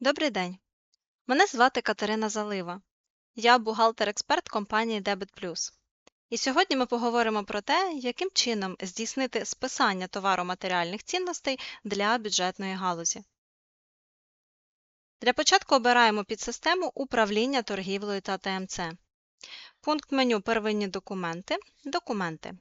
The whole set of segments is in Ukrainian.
Добрий день. Мене звати Катерина Залива. Я бухгалтер-експерт компанії Debit. І сьогодні ми поговоримо про те, яким чином здійснити списання товаро-матеріальних цінностей для бюджетної галузі. Для початку обираємо підсистему управління торгівлею та ТМЦ. Пункт меню Первинні документи. Документи.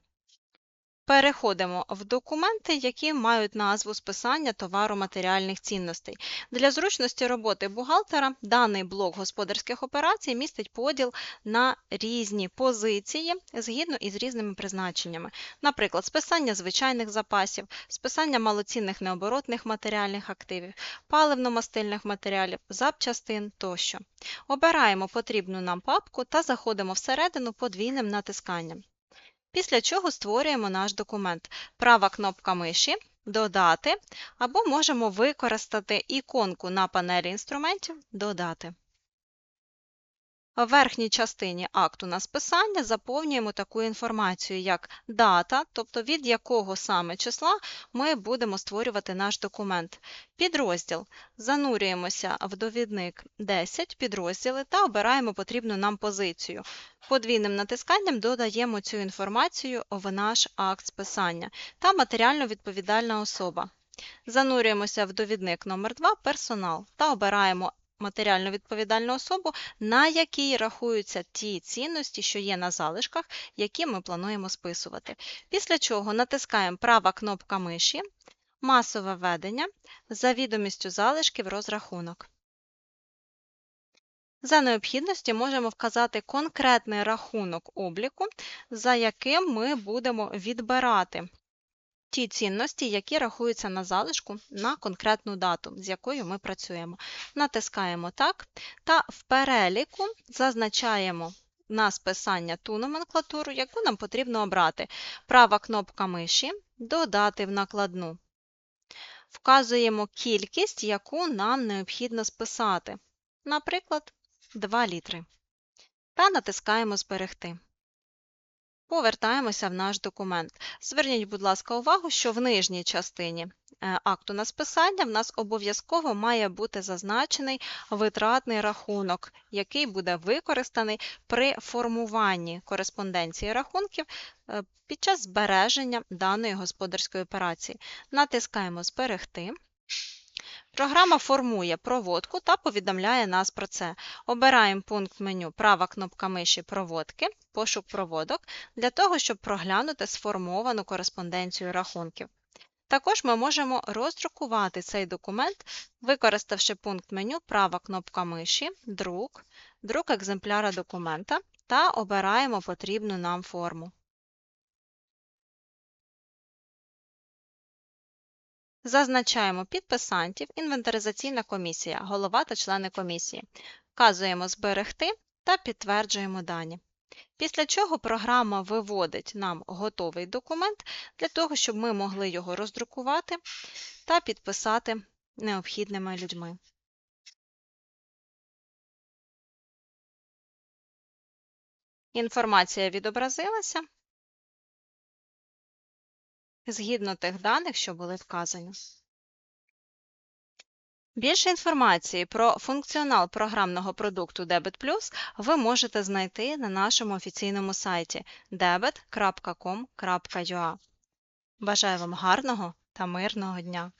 Переходимо в документи, які мають назву списання товаро-матеріальних цінностей. Для зручності роботи бухгалтера даний блок господарських операцій містить поділ на різні позиції згідно із різними призначеннями. Наприклад, списання звичайних запасів, списання малоцінних необоротних матеріальних активів, паливно-мастильних матеріалів, запчастин тощо. Обираємо потрібну нам папку та заходимо всередину подвійним натисканням. Після чого створюємо наш документ. Права кнопка миші Додати або можемо використати іконку на панелі інструментів Додати. В верхній частині акту на списання заповнюємо таку інформацію, як дата, тобто від якого саме числа ми будемо створювати наш документ. Підрозділ. Занурюємося в довідник 10 підрозділи та обираємо потрібну нам позицію. Подвійним натисканням додаємо цю інформацію в наш акт списання та матеріально відповідальна особа. Занурюємося в довідник номер 2 Персонал та обираємо матеріально відповідальну особу, на якій рахуються ті цінності, що є на залишках, які ми плануємо списувати. Після чого натискаємо права кнопка миші, масове ведення за відомістю залишків розрахунок. За необхідності можемо вказати конкретний рахунок обліку, за яким ми будемо відбирати ті цінності, які рахуються на залишку на конкретну дату, з якою ми працюємо. Натискаємо так та в переліку зазначаємо на списання ту номенклатуру, яку нам потрібно обрати. Права кнопка миші Додати в накладну. Вказуємо кількість, яку нам необхідно списати. Наприклад, 2 літри. Та натискаємо Зберегти. Повертаємося в наш документ. Зверніть, будь ласка, увагу, що в нижній частині е, акту на списання в нас обов'язково має бути зазначений витратний рахунок, який буде використаний при формуванні кореспонденції рахунків е, під час збереження даної господарської операції. Натискаємо Зберегти. Програма формує проводку та повідомляє нас про це. Обираємо пункт меню права кнопка миші Проводки, пошук проводок для того, щоб проглянути сформовану кореспонденцію рахунків. Також ми можемо роздрукувати цей документ, використавши пункт меню права кнопка миші, друк, друк екземпляра документа та обираємо потрібну нам форму. Зазначаємо підписантів, інвентаризаційна комісія, голова та члени комісії. Вказуємо Зберегти та підтверджуємо дані. Після чого програма виводить нам готовий документ для того, щоб ми могли його роздрукувати та підписати необхідними людьми. Інформація відобразилася згідно тих даних, що були вказані. Більше інформації про функціонал програмного продукту Debit Plus ви можете знайти на нашому офіційному сайті debit.com.ua. Бажаю вам гарного та мирного дня!